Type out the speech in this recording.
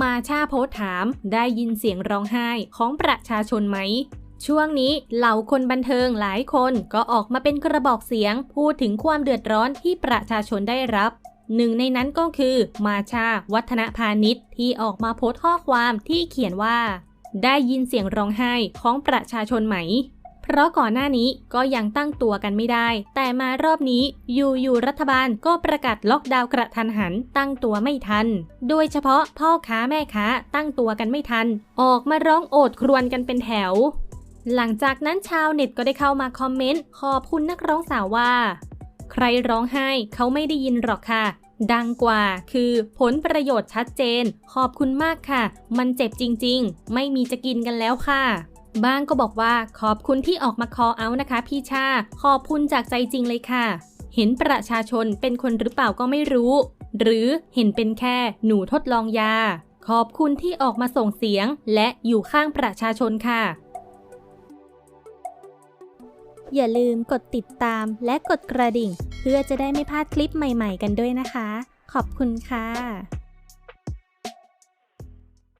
มาชาโพสถาม ได้ยินเสียงร้องไห้ของประชาชนไหมช่วงนี้เหล่าคนบันเทิงหลายคนก็ออกมาเป็นกระบอกเสียง พูดถึงความเดือดร้อนที่ประชาชนได้รับ หนึ่งในนั้นก็คือมาชา วัฒนพาณิชย์ที่ออกมาโพสต์ข้อความที่เขียนว่า ได้ยินเสียงร้องไห้ของประชาชนไหม เพราะก่อนหน้านี้ก็ยังตั้งตัวกันไม่ได้ แต่มารอบนี้อยู่ๆรัฐบาลก็ประกาศล็อกดาวน์กระทันหัน ตั้งตัวไม่ทัน โดยเฉพาะพ่อค้าแม่ค้าตั้งตัวกันไม่ทัน ออกมาร้องโอดครวญกันเป็นแถว หลังจากนั้นชาวเน็ตก็ได้เข้ามาคอมเมนต์ขอบคุณนักร้องสาวว่า ใครร้องไห้เขาไม่ได้ยินหรอกค่ะดังกว่าคือผลประโยชน์ชัดเจน ขอบคุณมากค่ะ มันเจ็บจริง ๆ ไม่มีจะกินกันแล้วค่ะ บ้างก็บอกว่าขอบคุณที่ออกมาคอเอานะคะ พี่ชา ขอบคุณจากใจจริงเลยค่ะ เห็นประชาชนเป็นคนหรือเปล่าก็ไม่รู้ หรือเห็นเป็นแค่หนูทดลองยา ขอบคุณที่ออกมาส่งเสียง และอยู่ข้างประชาชนค่ะ อย่าลืมกดติดตามและกดกระดิ่ง เพื่อจะได้ไม่พลาดคลิปใหม่ ๆ กันด้วยนะคะ ขอบคุณค่ะ